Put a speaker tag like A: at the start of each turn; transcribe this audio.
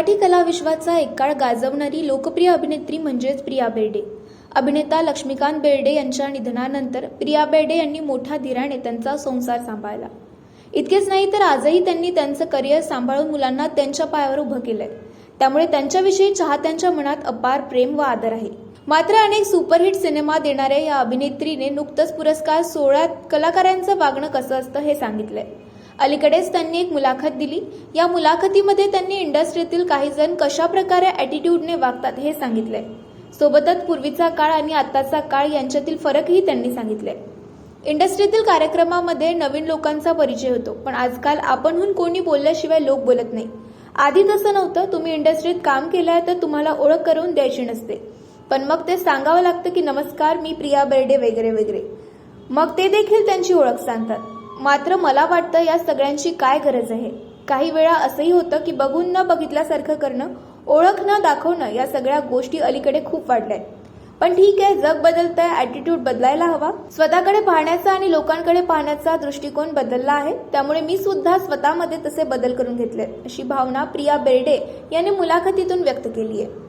A: मराठी कलाविश्वाचा एक काळ गाजवणारी लोकप्रिय अभिनेत्री म्हणजेच प्रिया बेर्डे. अभिनेता लक्ष्मीकांत बेर्डे यांच्या निधनानंतर प्रिया बेर्डे यांनी मोठ्या धीराने त्यांचा संसार सांभाळला. इतकेच नाही तर आजही त्यांनी त्यांचं करिअर सांभाळून मुलांना त्यांच्या पायावर उभं केलंय. त्यामुळे त्यांच्याविषयी चाहत्यांच्या मनात अपार प्रेम व आदर आहे. मात्र अनेक सुपरहिट सिनेमा देणाऱ्या या अभिनेत्रीने नुकतंच पुरस्कार सोहळ्यात कलाकारांचं वागणं कसं असतं हे सांगितलंय. अलीकडेच त्यांनी एक मुलाखत दिली. या मुलाखतीमध्ये त्यांनी इंडस्ट्रीतील काही जण कशा प्रकारे ॲटिट्यूडने वागतात हे सांगितले. सोबतच पूर्वीचा काळ आणि आत्ताचा काळ यांच्यातील फरकही त्यांनी सांगितले. इंडस्ट्रीतील कार्यक्रमामध्ये नवीन लोकांचा परिचय होतो पण आजकाल आपणहून कोणी बोलल्याशिवाय लोक बोलत नाही. आधी तसं नव्हतं तुम्ही इंडस्ट्रीत काम केलं आहे तर तुम्हाला ओळख करून द्यायची नसते. पण मग ते सांगावं लागतं की नमस्कार मी प्रिया बेर्डे वगैरे वगैरे. मग ते देखील त्यांची ओळख सांगतात. मात्र मला वाटतं या सगळ्यांची काय गरज आहे? काही वेळा असंही होतं की बघून न बघितल्यासारखं करणं ओळख न दाखवणं या सगळ्या गोष्टी अलीकडे खूप वाढल्या आहेत पण ठीक आहे जग बदलतंय ॲटिट्यूड बदलायला हवा. स्वतःकडे पाहण्याचा आणि लोकांकडे पाहण्याचा दृष्टिकोन बदलला आहे. त्यामुळे मी सुद्धा स्वतःमध्ये तसे बदल करून घेतले अशी भावना प्रिया बेर्डे यांनी मुलाखतीतून व्यक्त केली आहे